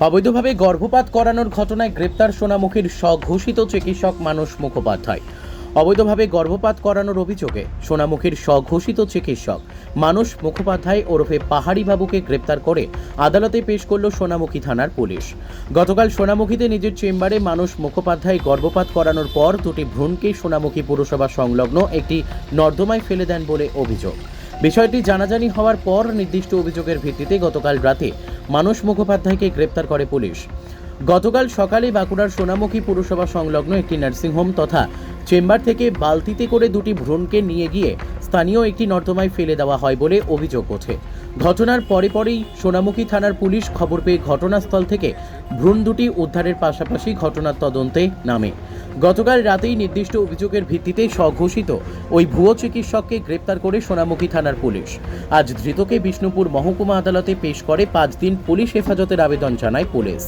অবৈধভাবে গর্ভপাত করানোর ঘটনায় গ্রেপ্তার সোনামুখীর স্বঘোষিত চিকিৎসক মানস মুখোপাধ্যায়। অবৈধভাবে গর্ভপাত করানোর অভিযোগে সোনামুখীর স্বঘোষিত চিকিৎসক মানস মুখোপাধ্যায় ওরফে পাহাড়ি বাবুকে গ্রেপ্তার করে আদালতে পেশ করল সোনামুখী থানার পুলিশ। গতকাল সোনামুখীতে নিজের চেম্বারে মানস মুখোপাধ্যায় গর্ভপাত করানোর পর দুটি ভ্রূণকে সোনামুখী পুরসভা সংলগ্ন একটি নর্দমায় ফেলে দেন বলে অভিযোগ। বিষয়টি জানাজানি হওয়ার পর নির্দিষ্ট অভিযোগের ভিত্তিতে গতকাল রাতে মানস মুখোপাধ্যায়কে গ্রেপ্তার করে পুলিশ। গতকাল সকালে বাঁকুড়ার সোনামুখী পুরসভা সংলগ্ন একটি নার্সিংহোম তথা চেম্বার থেকে বালতিতে করে দুটি ভ্রূণকে নিয়ে গিয়ে স্থানীয় একটি নর্দমায় ফেলে দেওয়া হয় বলে অভিযোগ ওঠে। ঘটনার পরে পরেই সোনামুখী থানার পুলিশ খবর পেয়ে ঘটনাস্থল থেকে ভ্রূণ দুটি উদ্ধারের পাশাপাশি ঘটনার তদন্তে নামে। গতকাল রাতেই নির্দিষ্ট অভিযোগের ভিত্তিতে স্বঘোষিত ওই ভুয়ো চিকিৎসককে গ্রেপ্তার করে সোনামুখী থানার পুলিশ। আজ ধৃতকে বিষ্ণুপুর মহকুমা আদালতে পেশ করে পাঁচ দিন পুলিশ হেফাজতের আবেদন জানায় পুলিশ।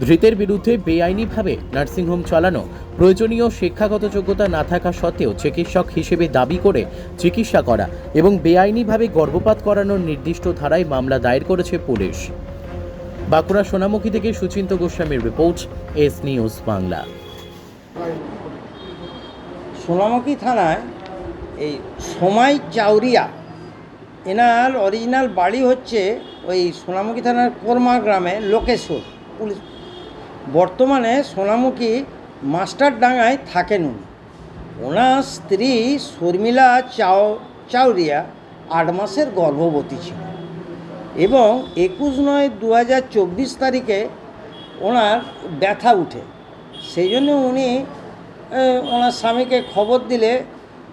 ধৃতের বিরুদ্ধে বেআইনিভাবে নার্সিংহোম চালানো, প্রয়োজনীয় শিক্ষাগত যোগ্যতা না থাকা সত্ত্বেও চিকিৎসক হিসেবে দাবি করে চিকিৎসা করা এবং বেআইনিভাবে গর্ভপাত করানোর নির্দিষ্ট ধারায় মামলা দায়ের করেছে পুলিশ। বাঁকুড়া সোনামুখী থেকে সুচিন্ত গোস্বামীর report, S news Bangla. Sonamukhi থানায় এই সোমাই চাউরিয়া, এনার অরিজিনাল বাড়ি হচ্ছে ওই সোনামুখী থানার কোরমা গ্রামে লোকেশ্বর। পুলিশ বর্তমানে সোনামুখী মাস্টারডাঙ্গায় থাকেন উনি। ওনার স্ত্রী শর্মিলা চাও চাউরিয়া আট মাসের গর্ভবতী ছিল এবং একুশ নয় দু তারিখে ওনার ব্যথা উঠে। সেই জন্য উনি ওনার স্বামীকে খবর দিলে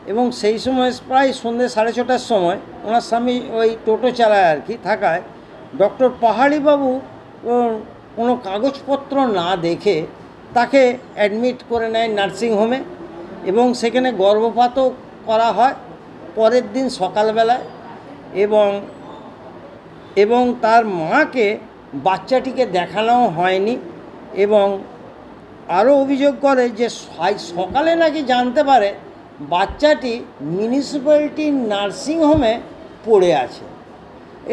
এবং সেই সময় প্রায় সন্ধ্যে সাড়ে ছটার সময় ওনার স্বামী ওই টোটো চালায় আর কি থাকায়, ডক্টর পাহাড়িবাবু কোনো কাগজপত্র না দেখে তাকে অ্যাডমিট করে নেয় নার্সিংহোমে এবং সেখানে গর্ভপাতও করা হয় পরের দিন সকালবেলায় এবং এবং তার মাকে বাচ্চাটিকে দেখানো হয়নি এবং আরও অভিযোগ করে যে সকালে নাকি জানতে পারে বাচ্চাটি মিউনিসিপ্যালিটি নার্সিংহোমে পড়ে আছে।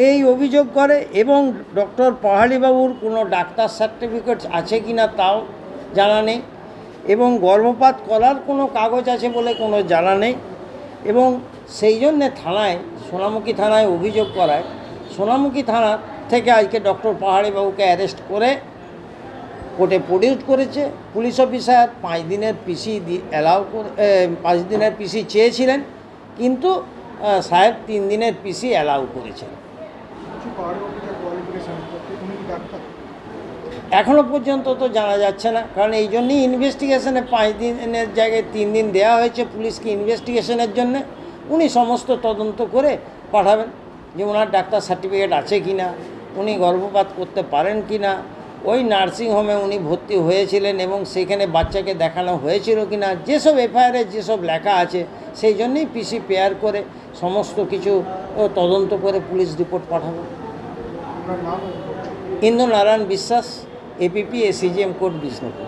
এই অভিযোগ করে এবং ডক্টর পাহাড়িবাবুর কোনো ডাক্তার সার্টিফিকেট আছে কি না তাও জানা নেই এবং গর্ভপাত করার কোনো কাগজ আছে বলে কোনো জানা নেই এবং সেই জন্যে থানায়, সোনামুখী থানায় অভিযোগ করায়। সোনামুখী থানা থেকে আজকে ডক্টর পাহাড়িবাবুকে অ্যারেস্ট করে কোর্টে প্রডিউস করেছে পুলিশ অফিসার পাঁচ দিনের পিসি অ্যালাউ করে পাঁচ দিনের পিসি চেয়েছিলেন কিন্তু সাহেব তিন দিনের পিসি অ্যালাউ করেছেন। এখনও পর্যন্ত তো জানা যাচ্ছে না কারণ এই জন্যই ইনভেস্টিগেশনে পাঁচ দিনের জায়গায় তিন দিন দেওয়া হয়েছে পুলিশকে ইনভেস্টিগেশনের জন্য। উনি সমস্ত তদন্ত করে পাঠাবেন যে ওনার ডাক্তার সার্টিফিকেট আছে কি না উনি গর্ভপাত করতে পারেন কি না ওই নার্সিংহোমে উনি ভর্তি হয়েছিলেন এবং সেখানে বাচ্চাকে দেখানো হয়েছিল কি না যেসব এফআইআরে যেসব লেখা আছে সেই জন্যই পিসি পেয়ার করে সমস্ত কিছু তদন্ত করে পুলিশ রিপোর্ট পাঠাবো Indu Narayan Indranarayan Biswas APP ACGM court Bishnupur.